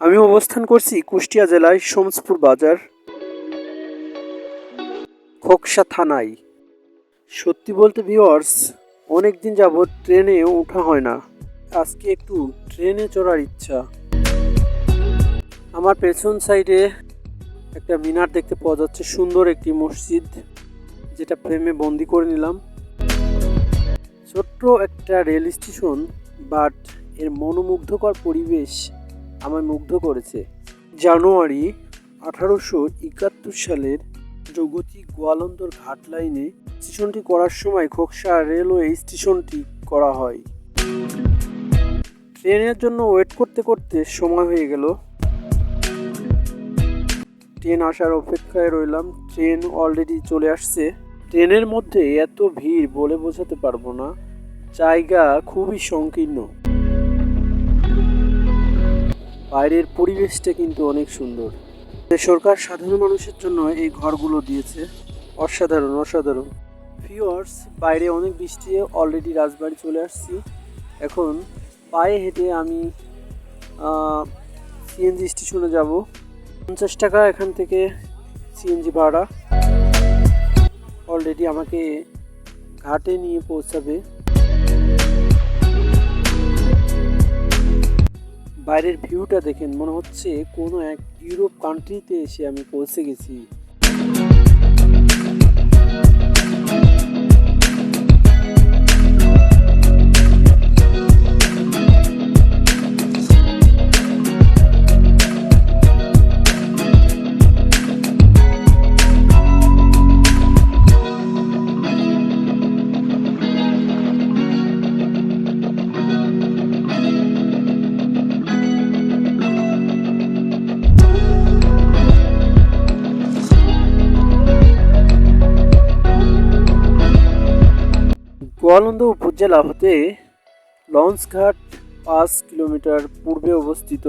আমি অবস্থান করছি কুষ্টিয়া জেলায় সোমসপুর বাজার, খোকসা থানায়। সত্যি বলতে ভিওয়ার্স অনেক দিন যাবৎ ট্রেনে ওঠা হয় না। আজকে একটু ট্রেনে চড়ার ইচ্ছা। আমার পেছন সাইডে একটা মিনার দেখতে পাওয়া যাচ্ছে, সুন্দর একটি মসজিদ, যেটা ফ্রেমে বন্দি করে নিলাম। ছোট্ট একটা রেল স্টেশন বাট এর মনোমুগ্ধকর পরিবেশ আমায় মুগ্ধ করেছে। জানুয়ারি আঠারোশো একাত্তর সালের জগতী গোয়ালন্দর ঘাট লাইনে স্টেশনটি করার সময় খোকসা রেলওয়ে স্টেশনটি করা হয়। ট্রেনের জন্য ওয়েট করতে করতে সময় হয়ে গেল। ট্রেন আসার অপেক্ষায় রইলাম। ট্রেন অলরেডি চলে আসছে। ট্রেনের মধ্যে এত ভিড় বলে বোঝাতে পারব না। জায়গা খুবই সংকীর্ণ। বাইরের পরিবেশটা কিন্তু অনেক সুন্দর। সরকার সাধারণ মানুষের জন্য এই ঘরগুলো দিয়েছে, অসাধারণ অসাধারণ। ফিওয়ার্স বাইরে অনেক বৃষ্টি অলরেডি রাজবাড়ি চলে আসছি। এখন পায়ে হেঁটে আমি সিএনজি স্টেশনে যাব। পঞ্চাশ টাকা এখান থেকে সিএনজি ভাড়া। অলরেডি আমাকে ঘাটে নিয়ে পৌঁছাবে। বাইরের ভিউটা দেখেন মনে হচ্ছে কোনো এক ইউরোপ কান্ট্রিতে এসে আমি পৌঁছে গেছি। গোয়ালন্দ উপজেলা হতে লঞ্চঘাট পাঁচ কিলোমিটার পূর্বে অবস্থিত।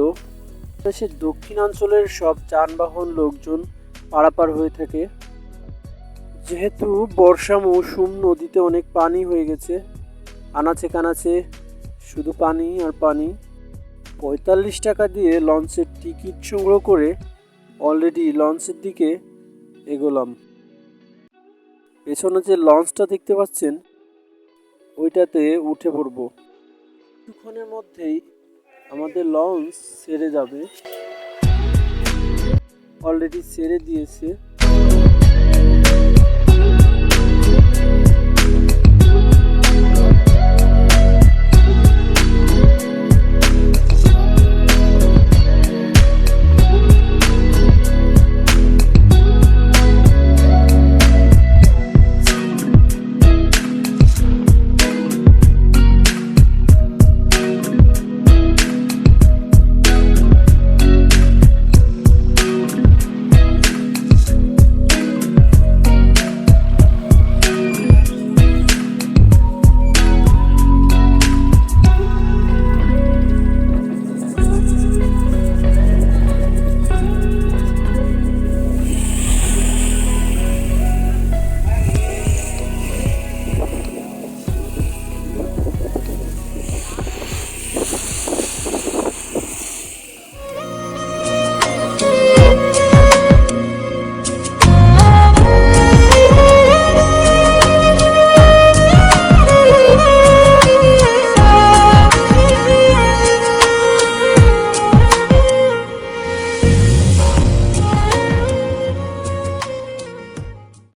দেশের দক্ষিণাঞ্চলের সব যানবাহন লোকজন পারাপার হয়ে থাকে। যেহেতু বর্ষা মৌসুম, নদীতে অনেক পানি হয়ে গেছে। আনাচে কানাচে শুধু পানি আর পানি। পঁয়তাল্লিশ টাকা দিয়ে লঞ্চের টিকিট সংগ্রহ করে অলরেডি লঞ্চের দিকে এগোলাম। পেছনে যে লঞ্চটা দেখতে পাচ্ছেন ওইটাতে উঠে পড়ব। কিছুক্ষণের মধ্যেই আমাদের লঞ্চ সেরে যাবে। অলরেডি সেরে দিয়েছে।